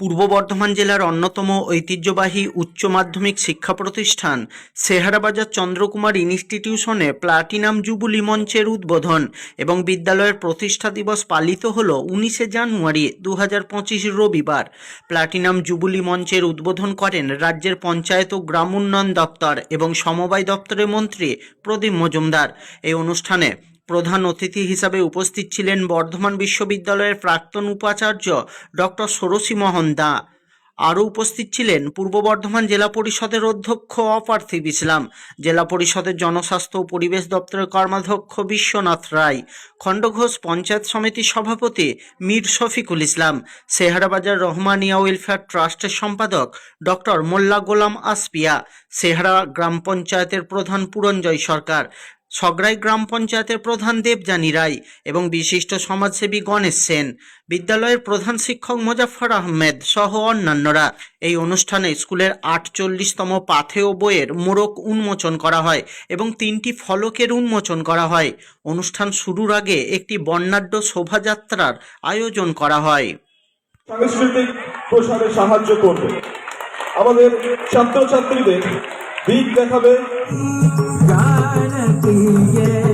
পূর্ব বর্ধমান জেলার অন্যতম ঐতিহ্যবাহী উচ্চ মাধ্যমিক শিক্ষা প্রতিষ্ঠান সেহারাবাজার চন্দ্রকুমার ইনস্টিটিউশনে প্লাটিনাম জুবুলি মঞ্চের উদ্বোধন এবং বিদ্যালয়ের প্রতিষ্ঠা দিবস পালিত হল উনিশে জানুয়ারি দু হাজার পঁচিশ রবিবার। প্লাটিনাম জুবলি মঞ্চের উদ্বোধন করেন রাজ্যের পঞ্চায়েত ও গ্রাম উন্নয়ন দপ্তর এবং সমবায় দপ্তরের মন্ত্রী প্রদীপ মজুমদার। এই অনুষ্ঠানে প্রধান অতিথি হিসাবে উপস্থিত ছিলেন বর্ধমান বিশ্ববিদ্যালয়ের প্রাক্তন উপাচার্য ডক্টর ষোড়শী মোহন দা আরও উপস্থিত ছিলেন পূর্ব বর্ধমান জেলা পরিষদের অধ্যক্ষ অপার্থিব ইসলাম, জেলা পরিষদের জনস্বাস্থ্য ও পরিবেশ দপ্তরের কর্মাধ্যক্ষ বিশ্বনাথ রায়, খণ্ডঘোষ পঞ্চায়েত সমিতির সভাপতি মীর শফিকুল ইসলাম সেহারাবাজার রহমানিয়া ওয়েলফেয়ার ট্রাস্টের সম্পাদক ডক্টর মোল্লা গোলাম আসপিয়া সেহারা গ্রাম পঞ্চায়েতের প্রধান পুরঞ্জয় সরকার সগড়াই গ্রাম পঞ্চায়েতের প্রধান দেবযানী রায় এবং বিশিষ্ট সমাজসেবী গণেশ সেন, বিদ্যালয়ের প্রধান শিক্ষক মোজাফফর আহমেদ সহ অন্যান্যরা। এই অনুষ্ঠানে স্কুলের আটচল্লিশতম পাথেয় বইয়ের মোড়ক উন্মোচন করা হয় এবং তিনটি ফলকের উন্মোচন করা হয়। অনুষ্ঠান শুরুর আগে একটি বর্ণাঢ্য শোভাযাত্রার আয়োজন করা হয়। সাংস্কৃতিক প্রসারে সাহায্য করবে। আমাদের ছাত্রছাত্রীদের দিক দেখাবে। ஞான தீய.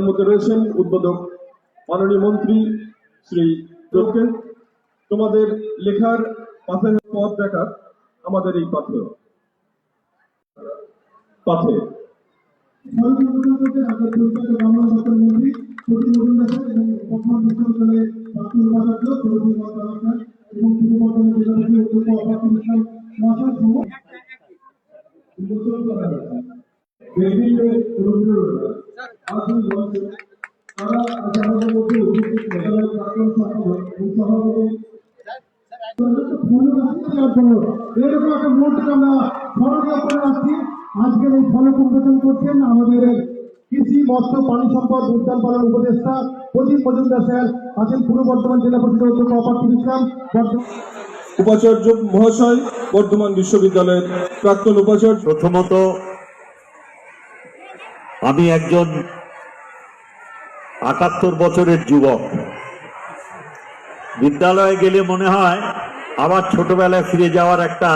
আমাদের মধ্যে রয়েছেন উদ্বোধক মাননীয় মন্ত্রী শ্রী দত্তকে তোমাদের লেখার পাথে পথ দেখা আমাদের এই পাথে। পাথে। এরকম একটা মুহূর্তে আমরা ফলকে করে আসছি। আজকের এই ফলক উন্মোচন করছেন আমাদের কৃষি মৎস্য পানি সম্পদ উদ্যান পালন উপদেষ্টা প্রদীপ মজুমদার স্যার। আছেন পূর্ব বর্ধমান জেলা পরিষদের অধ্যক্ষ অপার্থিব ইসলাম উপাচার্য মহাশয় বর্ধমান বিশ্ববিদ্যালয়ের প্রাক্তন উপাচার্য। প্রথমত আমি একজন আটাত্তর বছরের যুবক। বিদ্যালয়ে গেলে মনে হয় আবার ছোটবেলায় ফিরে যাওয়ার একটা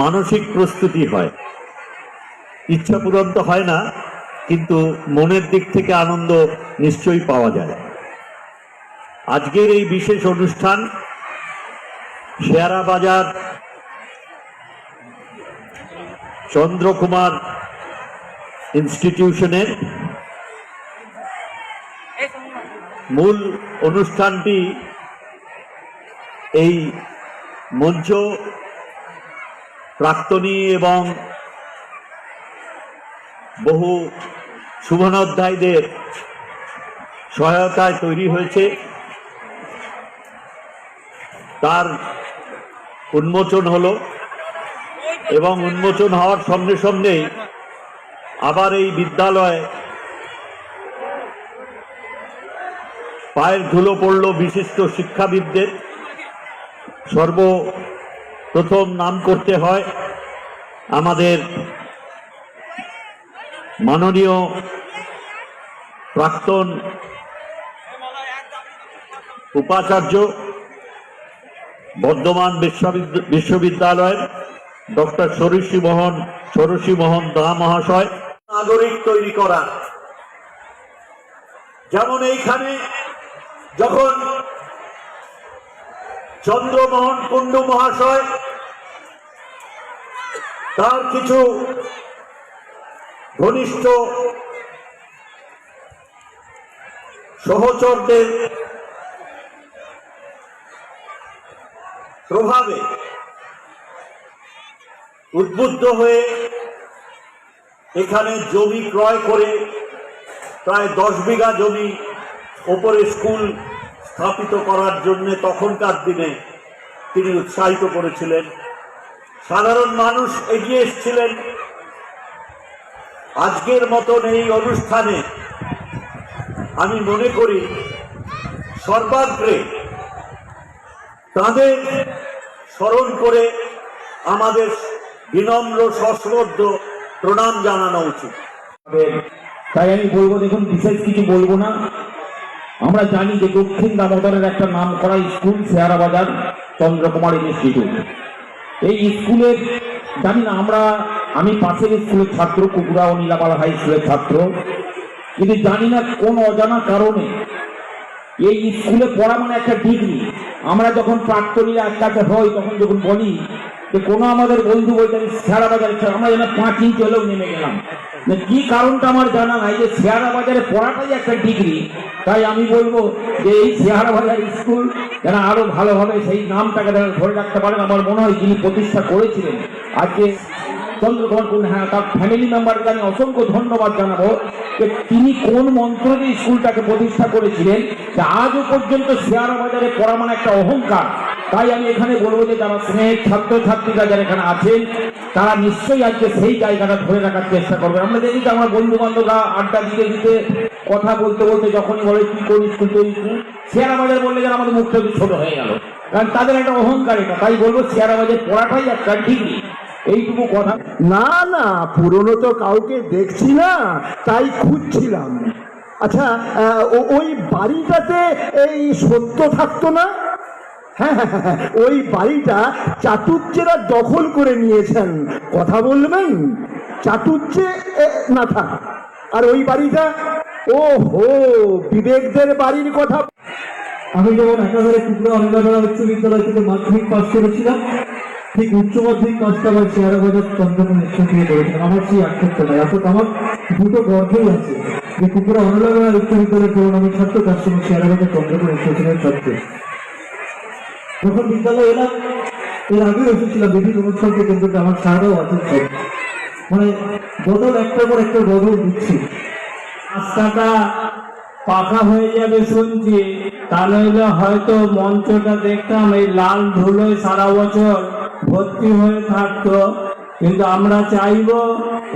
মানসিক প্রস্তুতি হয়। ইচ্ছা পূরণ তো হয় না, কিন্তু মনের দিক থেকে আনন্দ নিশ্চয়ই পাওয়া যায়। আজকের এই বিশেষ অনুষ্ঠান শেয়ারা বাজার চন্দ্রকুমার ইনস্টিটিউশনের মূল অনুষ্ঠানটি এই মঞ্চ প্রাক্তনী এবং বহু শুভনোধ্যায়ীদের সহায়তায় তৈরি হয়েছে। তার উন্মোচন হলো এবং উন্মোচন হওয়ার সঙ্গে সঙ্গেই আবার এই বিদ্যালয়ে পায়ের ধুলো পড়ল বিশিষ্ট শিক্ষাবিদদের। সর্বপ্রথম নাম করতে হয় আমাদের মাননীয় প্রাক্তন উপাচার্য বর্ধমান বিশ্ববিদ্য- বিশ্ববিদ্যালয়ের ডক্টর সরসী মোহন সরসী মোহন দা মহাশয়। নাগরিক তৈরি করা যেমন এইখানে যখন চন্দ্রমোহন কুণ্ডু মহাশয়, তার কিছু ঘনিষ্ঠ সহচরদের প্রভাবে উদ্বুদ্ধ হয়ে এখানে জমি ক্রয় করে প্রায় দশ বিঘা জমি ওপরে স্কুল স্থাপিত করার জন্য তখনকার দিনে তিনি উৎসাহিত করেছিলেন। সাধারণ মানুষ এগিয়ে এসেছিলেন। আজকের মতন এই অনুষ্ঠানে আমি মনে করি সর্বাগ্রে তাদের স্মরণ করে আমাদের বিনম্র সশ্রদ্ধ প্রণাম জানানো উচিত। তাই আমি বলব, দেখুন, বিশেষ কিছু বলব না। আমরা জানি যে দক্ষিণ দামোদরের একটা নাম করা স্কুল শেয়ারা বাজার চন্দ্রকুমার ইনস্টিটিউট। এই স্কুলের, জানি না, আমরা, আমি পাশের স্কুলের ছাত্র, কুকুরা ও নীলামালা হাই স্কুলের ছাত্র। কিন্তু জানি না কোন অজানা কারণে এই স্কুলে পড়া মানে একটা ডিগ্রি। আমরা যখন প্রাক্তনীরা এক কাছে হই, তখন যখন বলি যে কোনো আমাদের বন্ধু বলতে আমি শেয়ারা বাজারে আমরা যেন পাঁচ ইঞ্চ হলেও নেমে গেলাম। কি কারণটা আমার জানা নাই যে শেয়ারা বাজারে পড়াটাই একটা ডিগ্রি। তাই আমি বলব যে এই শেয়ারা বাজার স্কুল যেন আরও ভালোভাবে সেই নামটাকে যেন ধরে রাখতে পারেন। আমার মনে হয় যিনি প্রতিষ্ঠা করেছিলেন, আজকে চন্দ্রকুমার কুন্ড হ্যাঁ তার ফ্যামিলি মেম্বারকে আমি অসংখ্য ধন্যবাদ জানাব যে তিনি কোন মন্ত্র দিয়ে স্কুলটাকে প্রতিষ্ঠা করেছিলেন, যে আজও পর্যন্ত শেয়ার বাজারে পড়া মানে একটা অহংকার। তাই আমি এখানে বলব যে যারা স্নেহের ছাত্রছাত্রীরা যারা এখানে আছেন, তারা নিশ্চয়ই আজকে সেই জায়গাটা ধরে রাখার চেষ্টা করবে। আমরা দেখি আমার বন্ধু বান্ধবরা আড্ডা দিতে দিতে, কথা বলতে বলতে যখনই বলে, কি করি স্কুল শেয়ার বাজার বললে যেন আমাদের মুখটা একটু ছোট হয়ে গেল। কারণ তাদের একটা অহংকার এটা। তাই বলব শেয়ার বাজার পড়াটাই একটা ডিগ্রি এইটুকু কথা। না না, পুরনো তো কাউকে দেখছি না, তাই খুঁজছিলাম। আচ্ছা ওই বাড়িটাতে এই সত্য থাকতো না? হ্যাঁ ওই বাড়িটা চাটুর্যেরা দখল করে নিয়েছেন। কথা বলবেন? চাটুর্যে এ, না থাক। আর ওই বাড়িটা ও হো বিবেকদের বাড়ির কথা। আমি যখন একাধারে টুকরা অনিলাবেলা উচ্চ বিদ্যালয় থেকে মাধ্যমিক পাস করেছিলাম ঠিক উচ্চ মাধ্যমিক পাসটা আমার শেয়ারা বাজার চন্দ্রপুর স্কুল থেকে করেছিলাম আমার সেই আক্ষেপটা নাই অর্থাৎ আমার দুটো গর্বই আছে। যে কুকুরা অনিলাবেলা উচ্চ বিদ্যালয়ের যখন আমি ছাত্র তার সঙ্গে শেয়ারা বাজার চন্দ্রপুর স্টেশনের ছাত্র যখন বিদ্যালয়ে এলাম। এর আগেও এসেছিলাম বিভিন্ন অনুষ্ঠানকে কেন্দ্র করে, আমার সারাও আছে মানে বদল একটার পর একটা বদল দিচ্ছি। রাস্তাটা পাকা হয়ে যাবে শুনছি। তা নইলে হয়তো মঞ্চটা দেখতাম, এই লাল ধুলোয় সারা বছর ভর্তি হয়ে থাকতো। কিন্তু আমরা চাইব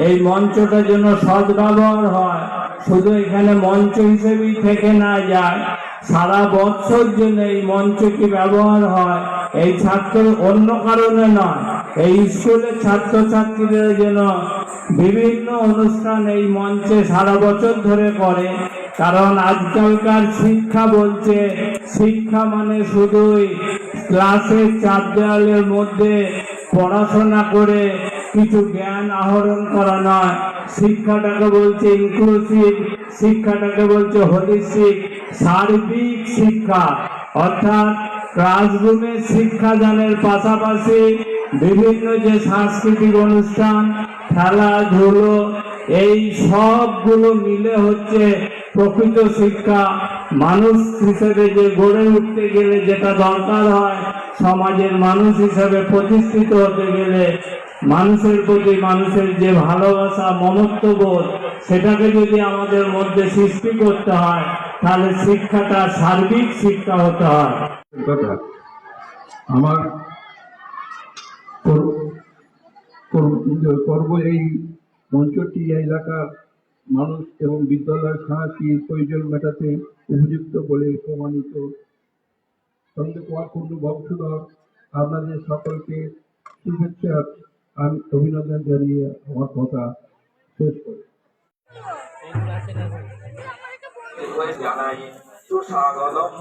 এই মঞ্চটা যেন সদ্ব্যবহার হয়। শুধু এখানে মঞ্চ হিসেবেই থেকে না যায়। সারা বছর জন্য এই মঞ্চটি ব্যবহার হয়? এই ছাত্র অন্য কারণে নয়। এই স্কুলের ছাত্রছাত্রীদের যেন বিভিন্ন অনুষ্ঠান এই মঞ্চে সারা বছর ধরে করে। কারণ আজকালকার শিক্ষা বলছে, শিক্ষা মানে শুধুই ক্লাসের চার দেওয়ালের মধ্যে পড়াশোনা করে কিছু জ্ঞান আহরণ করা নয়। শিক্ষাটাকে বলছে ইনক্লুসিভ শিক্ষাটাকে বলছে হোলিস্টিক সার্বিক শিক্ষা। অর্থাৎ ক্লাসরুমে শিক্ষাদানের পাশাপাশি বিভিন্ন যে সাংস্কৃতিক অনুষ্ঠান খেলাধুলো এই সবগুলো মিলে হচ্ছে প্রকৃত শিক্ষা। মানুষ হিসেবে যে গড়ে উঠতে গেলে যেটা দরকার হয়, সমাজের মানুষ হিসেবে প্রতিষ্ঠিত হতে গেলে মানুষের প্রতি মানুষের যে ভালোবাসা মমত্ববোধ সেটাকে যদি আমাদের মধ্যে সৃষ্টি করতে হয়, তাহলে শিক্ষাটা সার্বিক শিক্ষা হতে হয়। আমার কর- কর- করব এই মঞ্চটি এলাকার মানুষ এবং বিদ্যালয় সাংস্কৃতিক প্রয়োজন মেটাতে উপযুক্ত বলে প্রমাণিত। চন্দ্রকুমার কুণ্ডু বংশধর, আপনাদের সকলকে শুভেচ্ছা। আমি অভিনন্দন জানিয়ে আমার কথা শেষ করি। জানাই সুস্বাগতম।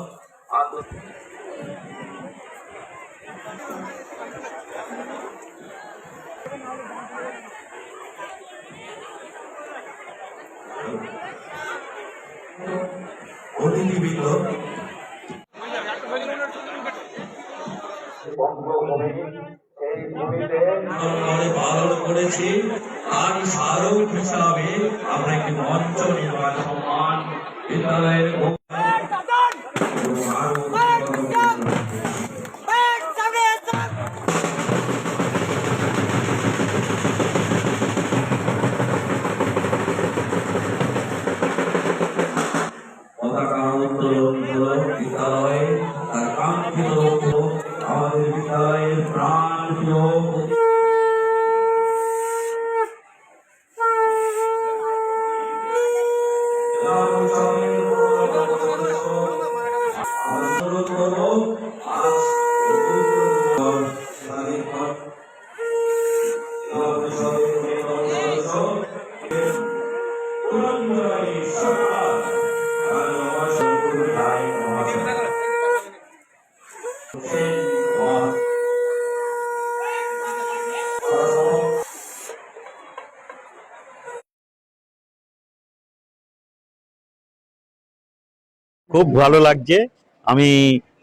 খুব ভালো লাগছে। আমি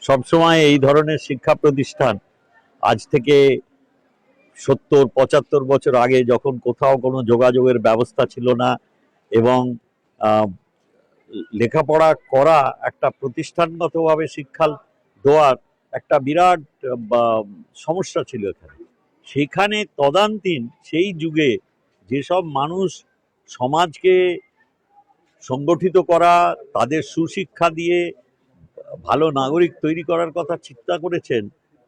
সবসময় এই ধরনের শিক্ষা প্রতিষ্ঠান আজ থেকে সত্তর, পঁচাত্তর বছর আগে যখন কোথাও কোনো যোগাযোগের ব্যবস্থা ছিল না এবং লেখাপড়া করা একটা প্রতিষ্ঠানগতভাবে শিক্ষা দেওয়ার একটা বিরাট সমস্যা ছিল এখানে। সেখানে তদান্তিন সেই যুগে যেসব মানুষ সমাজকে সংগঠিত করা, তাদের সুশিক্ষা দিয়ে ভালো নাগরিক তৈরি করার কথা চিন্তা করেছেন,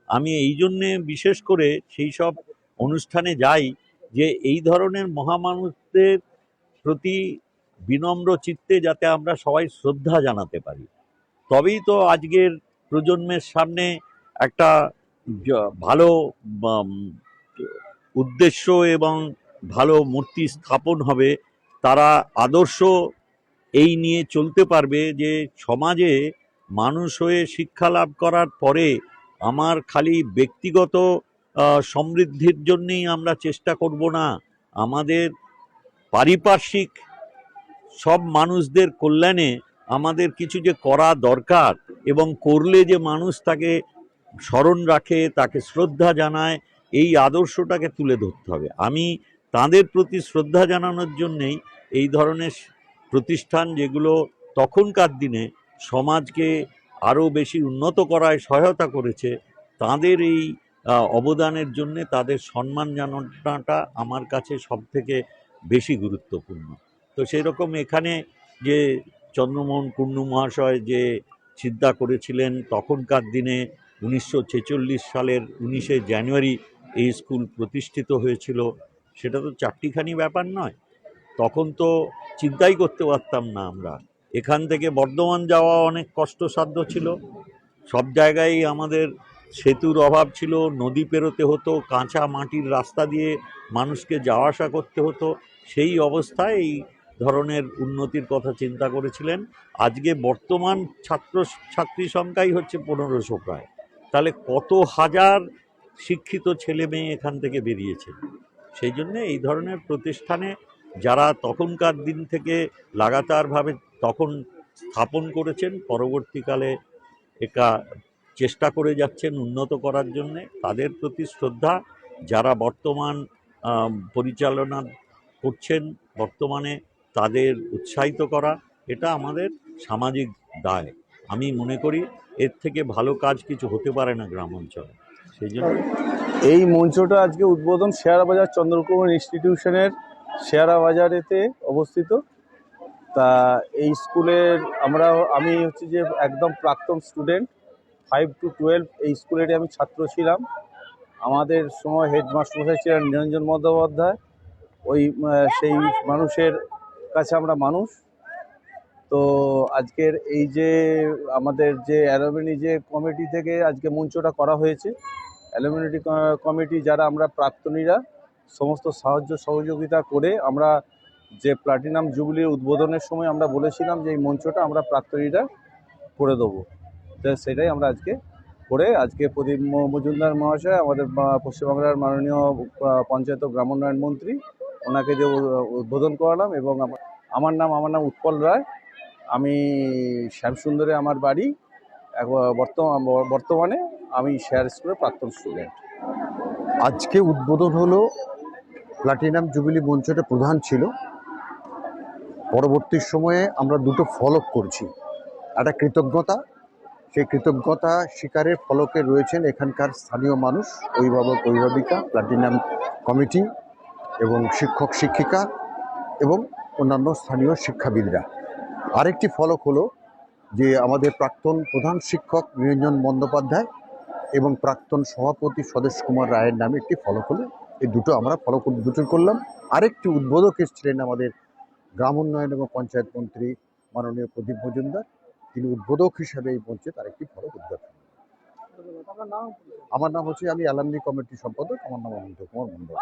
আমি এই জন্যে বিশেষ করে সেই সব অনুষ্ঠানে যাই যে এই ধরনের মহামানুষদের প্রতি বিনম্র চিত্তে যাতে আমরা সবাই শ্রদ্ধা জানাতে পারি। তবেই তো আজকের প্রজন্মের সামনে একটা ভালো উদ্দেশ্য এবং ভালো মূর্তি স্থাপন হবে, তারা আদর্শ এই নিয়ে চলতে পারবে যে সমাজে মানুষ হয়ে শিক্ষা লাভ করার পরে আমার খালি ব্যক্তিগত সমৃদ্ধির জন্যেই আমরা চেষ্টা করব না। আমাদের পারিপার্শ্বিক সব মানুষদের কল্যাণে আমাদের কিছু যে করা দরকার এবং করলে যে মানুষ তাকে স্মরণ রাখে, তাকে শ্রদ্ধা জানায়, এই আদর্শটাকে তুলে ধরতে হবে। আমি তাদের প্রতি শ্রদ্ধা জানানোর জন্যেই এই ধরনের প্রতিষ্ঠান যেগুলো তখনকার দিনে সমাজকে আরও বেশি উন্নত করায় সহায়তা করেছে, তাদের এই অবদানের জন্য তাদের সম্মান জানানোটা আমার কাছে সবথেকে বেশি গুরুত্বপূর্ণ। তো সেই রকম এখানে যে চন্দ্রমোহন কুন্ডু মহাশয় যে চিন্তা করেছিলেন, তখনকার দিনে উনিশশো ছেচল্লিশ সালের উনিশে জানুয়ারি এই স্কুল প্রতিষ্ঠিত হয়েছিল, সেটা তো চারটিখানি ব্যাপার নয়। তখন তো চিন্তাই করতে পারতাম না আমরা। এখান থেকে বর্ধমান যাওয়া অনেক কষ্টসাধ্য ছিল। সব জায়গায় আমাদের সেতুর অভাব ছিল, নদী পেরোতে হতো, কাঁচা মাটির রাস্তা দিয়ে মানুষকে যাওয়া আসা করতে হতো। সেই অবস্থায় এই ধরনের উন্নতির কথা চিন্তা করেছিলেন। আজকে বর্তমান ছাত্র ছাত্রী সংখ্যাই হচ্ছে পনেরোশো প্রায়। তাহলে কত হাজার শিক্ষিত ছেলে মেয়ে এখান থেকে বেরিয়েছে? সেই জন্য এই ধরনের প্রতিষ্ঠানে যারা তখনকার দিন থেকে লাগাতারভাবে তখন স্থাপন করেছেন, পরবর্তীকালে একা চেষ্টা করে যাচ্ছেন উন্নত করার জন্য, তাদের প্রতি শ্রদ্ধা। যারা বর্তমান পরিচালনা করছেন বর্তমানে তাদের উৎসাহিত করা, এটা আমাদের সামাজিক দায়। আমি মনে করি এর থেকে ভালো কাজ কিছু হতে পারে না গ্রাম অঞ্চলে। সেই জন্য এই মঞ্চটা আজকে উদ্বোধন শেয়ারা বাজার চন্দ্রকুমার ইনস্টিটিউশনের শেয়ারা বাজারেতে অবস্থিত। তা এই স্কুলের আমরা, আমি হচ্ছে যে একদম প্রাক্তন স্টুডেন্ট ফাইভ টু টুয়েলভ এই স্কুলেরই আমি ছাত্র ছিলাম। আমাদের সময় হেডমাস্টার ছিলেন নিরঞ্জন বন্দ্যোপাধ্যায়। ওই সেই মানুষের কাছে আমরা মানুষ। তো আজকের এই যে আমাদের যে অ্যালোমিনি যে কমিটি থেকে আজকে মঞ্চটা করা হয়েছে অ্যালুমিনিটি কমিটি যারা আমরা প্রাক্তনীরা সমস্ত সাহায্য সহযোগিতা করে আমরা যে প্লাটিনাম জুবিলির উদ্বোধনের সময় আমরা বলেছিলাম যে এই মঞ্চটা আমরা প্রাক্তনীরা করে দেবো। সেটাই আমরা আজকে করে আজকে প্রদীপ মজুমদার মহাশয়, আমাদের পশ্চিমবাংলার মাননীয় পঞ্চায়েত গ্রামোন্নয়ন মন্ত্রী, ওনাকে যে উদ্বোধন করালাম এবং আমার- আমার নাম আমার নাম উৎপল রায়। আমি শ্যামসুন্দরে আমার বাড়ি বর্তমান বর্তমানে আমি শেয়ার স্কুলের প্রাক্তন স্টুডেন্ট। আজকে উদ্বোধন হলো প্লাটিনাম জুবিলি মঞ্চটা প্রধান ছিল। পরবর্তী সময়ে আমরা দুটো ফলক করছি। একটা কৃতজ্ঞতা, সেই কৃতজ্ঞতা শিকারের ফলকে রয়েছেন এখানকার স্থানীয় মানুষ, অভিভাবক, অভিভাবিকা, প্লাটিনাম কমিটি এবং শিক্ষক, শিক্ষিকা এবং অন্যান্য স্থানীয় শিক্ষাবিদরা। আরেকটি ফলক হলো যে আমাদের প্রাক্তন প্রধান শিক্ষক নিরঞ্জন বন্দ্যোপাধ্যায় এবং প্রাক্তন সভাপতি স্বদেশ কুমার রায়ের নামে একটি ফলক হলো এই দুটো আমরা ফলো দুটোই করলাম। আরেকটি উদ্বোধক এসেছিলেন আমাদের গ্রাম উন্নয়ন এবং পঞ্চায়েত মন্ত্রী মাননীয় প্রদীপ মজুমদার। তিনি উদ্বোধক হিসাবে এই মঞ্চে তার একটি ফলক উদ্বোধন আমার নাম হচ্ছে আমি অ্যালামনি কমিটির সম্পাদক। আমার নাম অনন্ত কুমার মন্ডল